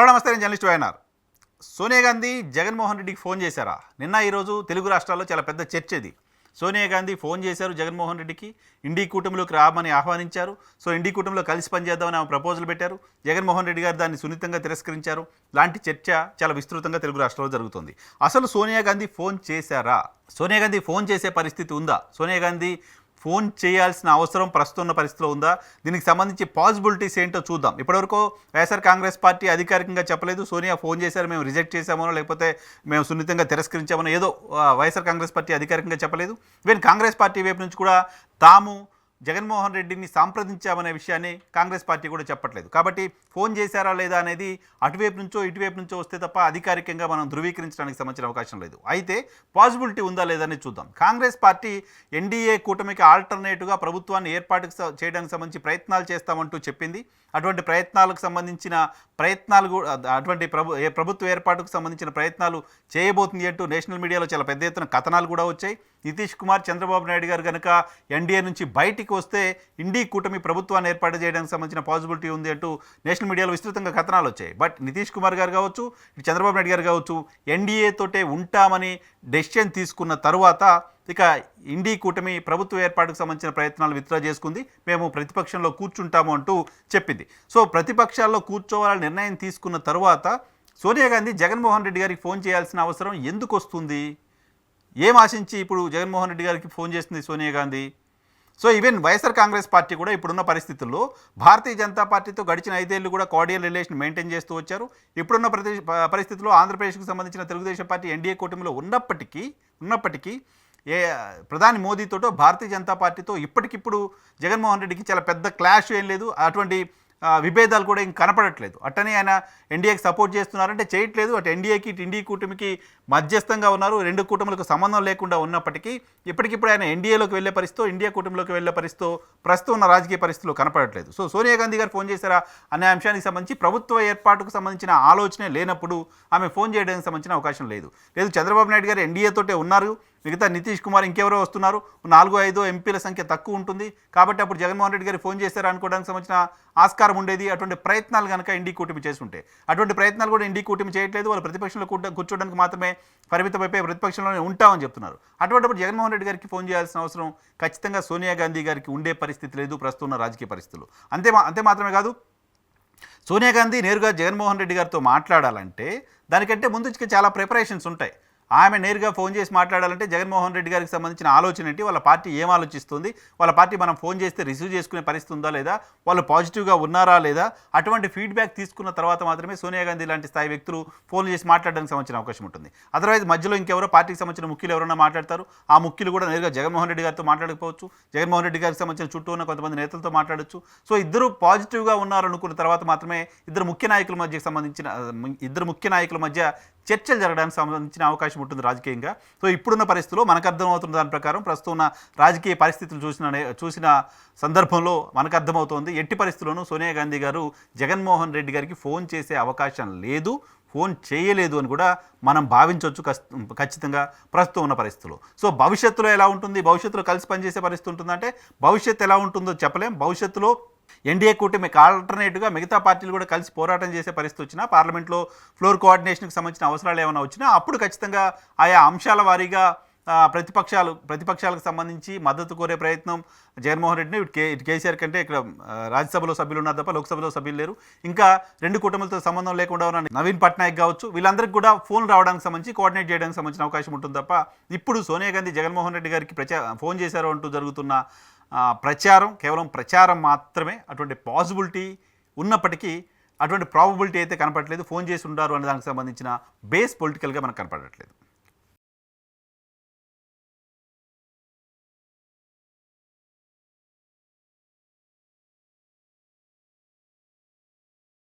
Hello నమస్తే నేను journalist YNR. Sonia Gandhi Jaganmohan రెడ్డికి ఫోన్ చేశారా? నిన్న ఈరోజు తెలుగు రాష్ట్రాల్లో చాలా పెద్ద చర్చ ఇది సోనియా గాంధీ ఫోన్ చేశారు జగన్మోహన్ రెడ్డికి. ఇండి కూటమిలోకి రామని ఆహ్వానించారు. సో ఇండి కూటమిలో కలిసి పనిచేద్దామని ఆమె ప్రపోజల్ పెట్టారు. జగన్మోహన్ రెడ్డి గారు దాన్ని సున్నితంగా తిరస్కరించారు. లాంటి చర్చ చాలా విస్తృతంగా తెలుగు రాష్ట్రాల్లో జరుగుతుంది. అసలు సోనియా గాంధీ ఫోన్ చేశారా? సోనియా గాంధీ ఫోన్ చేసే పరిస్థితి ఉందా? సోనియా గాంధీ ఫోన్ చేయాల్సిన అవసరం ప్రస్తుతం ఉన్న పరిస్థితిలో ఉందా? దీనికి సంబంధించి పాసిబిలిటీస్ ఏంటో చూద్దాం. ఇప్పటివరకు వైఎస్ఆర్ కాంగ్రెస్ పార్టీ అధికారికంగా చెప్పలేదు. సోనియా ఫోన్ చేశారు మేము రిజెక్ట్ చేశామనో లేకపోతే మేము సున్నితంగా తిరస్కరించామనో ఏదో వైఎస్ఆర్ కాంగ్రెస్ పార్టీ అధికారికంగా చెప్పలేదు. ఈవెన్ కాంగ్రెస్ పార్టీ వైపు నుంచి కూడా తాము జగన్మోహన్ రెడ్డిని సంప్రదించామనే విషయాన్ని కాంగ్రెస్ పార్టీ కూడా చెప్పట్లేదు. కాబట్టి ఫోన్ చేశారా లేదా అనేది అటువైపు నుంచో ఇటువైపు నుంచో వస్తే తప్ప అధికారికంగా మనం ధృవీకరించడానికి సంబంధించిన అవకాశం లేదు. అయితే పాసిబిలిటీ ఉందా లేదా చూద్దాం. కాంగ్రెస్ పార్టీ ఎన్డీఏ కూటమికి ఆల్టర్నేటివ్గా ప్రభుత్వాన్ని ఏర్పాటు చేయడానికి సంబంధించి ప్రయత్నాలు చేస్తామంటూ చెప్పింది. అటువంటి ప్రయత్నాలకు సంబంధించిన ప్రయత్నాలు కూడా అటువంటి ప్రభు ప్రభుత్వ ఏర్పాటుకు సంబంధించిన ప్రయత్నాలు చేయబోతుంది అంటూ నేషనల్ మీడియాలో చాలా పెద్ద ఎత్తున కథనాలు కూడా వచ్చాయి. నితీష్ కుమార్ చంద్రబాబు నాయుడు గారు కనుక ఎన్డీఏ నుంచి బయటికి వస్తే ఇండీ కూటమి ప్రభుత్వాన్ని ఏర్పాటు చేయడానికి సంబంధించిన పాసిబిలిటీ ఉంది అంటూ నేషనల్ మీడియాలో విస్తృతంగా కథనాలు వచ్చాయి. బట్ నితీష్ కుమార్ గారు కావచ్చు చంద్రబాబు నాయుడు గారు కావచ్చు ఎన్డీఏ తోటే ఉంటామని డెసిషన్ తీసుకున్న తర్వాత ఇక ఇండీ కూటమి ప్రభుత్వ ఏర్పాటుకు సంబంధించిన ప్రయత్నాలు విత్డ్రా చేసుకుంది. మేము ప్రతిపక్షంలో కూర్చుంటాము అంటూ చెప్పింది. సో ప్రతిపక్షాల్లో కూర్చోవాలని నిర్ణయం తీసుకున్న తర్వాత సోనియా గాంధీ జగన్మోహన్ రెడ్డి గారికి ఫోన్ చేయాల్సిన అవసరం ఎందుకు వస్తుంది? ఏం ఆశించి ఇప్పుడు జగన్మోహన్ రెడ్డి గారికి ఫోన్ చేసింది Sonia Gandhi? So even YSR Congress party కూడా ఇప్పుడున్న పరిస్థితుల్లో భారతీయ జనతా పార్టీతో గడిచిన ఐదేళ్ళు కూడా కార్డియల్ రిలేషన్ మెయింటైన్ చేస్తూ వచ్చారు. ఇప్పుడున్న ప్రతి పరిస్థితుల్లో ఆంధ్రప్రదేశ్కు సంబంధించిన తెలుగుదేశం పార్టీ ఎన్డీఏ కూటమిలో ఉన్నప్పటికీ ఉన్నప్పటికీ ఏ ప్రధాని మోదీతోటో భారతీయ జనతా పార్టీతో ఇప్పటికిప్పుడు జగన్మోహన్ రెడ్డికి చాలా పెద్ద క్లాష్ ఏం లేదు. అటువంటి విభేదాలు కూడా ఇంక కనపడట్లేదు. అట్టనే ఆయన ఎన్డీఏకి సపోర్ట్ చేస్తున్నారంటే చేయట్లేదు. అటు ఎన్డీఏకి ఇటు ఇండియా కూటమికి మధ్యస్థంగా ఉన్నారు. రెండు కూటములకు సంబంధం లేకుండా ఉన్నప్పటికీ ఇప్పటికిప్పుడు ఆయన ఎన్డీఏలోకి వెళ్ళే పరిస్థితో ఇండియా కూటమిలోకి వెళ్ళే పరిస్థితో ప్రస్తుతం ఉన్న రాజకీయ పరిస్థితులు కనపడట్లేదు. సో సోనియా గాంధీ గారు ఫోన్ చేశారా? అనే అంశానికి సంబంధించి ప్రభుత్వ ఏర్పాటుకు సంబంధించిన ఆలోచనే లేనప్పుడు ఆమె ఫోన్ చేయడానికి సంబంధించిన అవకాశం లేదు. లేదు చంద్రబాబు నాయుడు గారు ఎన్డీఏ తోటే ఉన్నారు. మిగతా నితీష్ కుమార్ ఇంకెవరో వస్తున్నారు. నాలుగు ఐదు ఎంపీల సంఖ్య తక్కువ ఉంటుంది. కాబట్టి అప్పుడు జగన్మోహన్ రెడ్డి గారు ఫోన్ చేశారు అనుకోవడానికి సంబంధించిన ఆస్కారం ఉండేది. అటువంటి ప్రయత్నాలు కనుక ఇండి కూటమి చేస్తుంటే అటువంటి ప్రయత్నాలు కూడా ఇండి కూటమి చేయట్లేదు. వాళ్ళు ప్రతిపక్షంలో కూర్చో- కూర్చోడానికి మాత్రమే పరిమితమైపోయి ప్రతిపక్షంలోనే ఉంటామని చెప్తున్నారు. అటువంటిప్పుడు జగన్మోహన్ రెడ్డి గారికి ఫోన్ చేయాల్సిన అవసరం ఖచ్చితంగా సోనియా గాంధీ గారికి ఉండే పరిస్థితి లేదు. ప్రస్తుతం ఉన్న రాజకీయ పరిస్థితులు అంతే మా- అంతే మాత్రమే కాదు. సోనియా గాంధీ నేరుగా జగన్మోహన్ రెడ్డి గారితో మాట్లాడాలంటే దానికంటే ముందు చాలా ప్రిపరేషన్స్ ఉంటాయి. ఆమె నేరుగా ఫోన్ చేసి మాట్లాడాలంటే జగన్మోహన్ రెడ్డి గారికి సంబంధించిన ఆలోచన ఏంటి? వాళ్ళ పార్టీ ఏం ఆలోచిస్తుంది? వాళ్ళ పార్టీ మనం ఫోన్ చేస్తే రిసీవ్ చేసుకునే పరిస్థితి ఉందా లేదా? వాళ్ళు పాజిటివ్గా ఉన్నారా లేదా? అటువంటి ఫీడ్బ్యాక్ తీసుకున్న తర్వాత మాత్రమే సోనియా గాంధీ లాంటి స్థాయి వ్యక్తులు ఫోన్ చేసి మాట్లాడడానికి సంబంధించిన అవకాశం ఉంటుంది. అదర్వైజ్ మధ్యలో ఇంకెవరో పార్టీకి సంబంధించిన ముఖ్యులు ఎవరైనా మాట్లాడతారు? ఆ ముఖ్యులు కూడా నేరుగా జగన్మోహన్ రెడ్డి గారితో మాట్లాడకపోవచ్చు. జగన్మోహన్ రెడ్డి గారికి సంబంధించిన చుట్టూ ఉన్న కొంతమంది నేతలతో మాట్లాడొచ్చు. సో ఇద్దరు పాజిటివ్గా ఉన్నారు అనుకున్న తర్వాత మాత్రమే ఇద్దరు ముఖ్య నాయకుల మధ్య సంబంధించిన ఇద్దరు ముఖ్య నాయకుల మధ్య చర్చలు జరగడానికి సంబంధించిన అవకాశం ఉంటుంది రాజకీయంగా. సో ఇప్పుడున్న పరిస్థితుల్లో మనకు అర్థమవుతున్న దాని ప్రకారం ప్రస్తుతం ఉన్న రాజకీయ పరిస్థితులు చూసిన చూసిన సందర్భంలో మనకు అర్థమవుతోంది. ఎట్టి పరిస్థితుల్లోనూ సోనియా గాంధీ గారు జగన్మోహన్ రెడ్డి గారికి ఫోన్ చేసే అవకాశం లేదు. ఫోన్ చేయలేదు అని కూడా మనం భావించవచ్చు ఖచ్చితంగా ప్రస్తుతం ఉన్న పరిస్థితులు సో భవిష్యత్తులో ఎలా ఉంటుంది? భవిష్యత్తులో కలిసి పనిచేసే పరిస్థితి ఉంటుందంటే భవిష్యత్తు ఎలా ఉంటుందో చెప్పలేం. భవిష్యత్తులో ఎన్డీఏ కూటమికి ఆల్టర్నేట్గా మిగతా పార్టీలు కూడా కలిసి పోరాటం చేసే పరిస్థితి వచ్చినా పార్లమెంట్లో ఫ్లోర్ కోఆర్డినేషన్కి సంబంధించిన అవసరాలు ఏమైనా వచ్చినా అప్పుడు ఖచ్చితంగా ఆయా అంశాల వారీగా ప్రతిపక్షాలు ప్రతిపక్షాలకు సంబంధించి మద్దతు కోరే ప్రయత్నం జగన్మోహన్ రెడ్డిని ఇటు కే ఇటు కేసీఆర్ కంటే ఇక్కడ రాజ్యసభలో సభ్యులు ఉన్నారు తప్ప లోక్సభలో సభ్యులు లేరు. ఇంకా రెండు కుటుంబాలతో సంబంధం లేకుండా ఉన్న నవీన్ పట్నాయక్ కావచ్చు వీళ్ళందరికీ కూడా ఫోన్ రావడానికి సంబంధించి కోఆర్డినేట్ చేయడానికి సంబంధించిన అవకాశం ఉంటుంది తప్ప ఇప్పుడు సోనియా గాంధీ జగన్మోహన్ రెడ్డి గారికి ప్రచా ఫోన్ చేశారు అంటూ జరుగుతున్న ప్రచారం కేవలం ప్రచారం మాత్రమే అటువంటి పాసిబిలిటీ ఉన్నప్పటికీ అటువంటి ప్రాబబిలిటీ అయితే కనపడట్లేదు. ఫోన్ చేసి ఉండారు అనే దానికి సంబంధించిన బేస్ పొలిటికల్గా మనకు కనపడట్లేదు.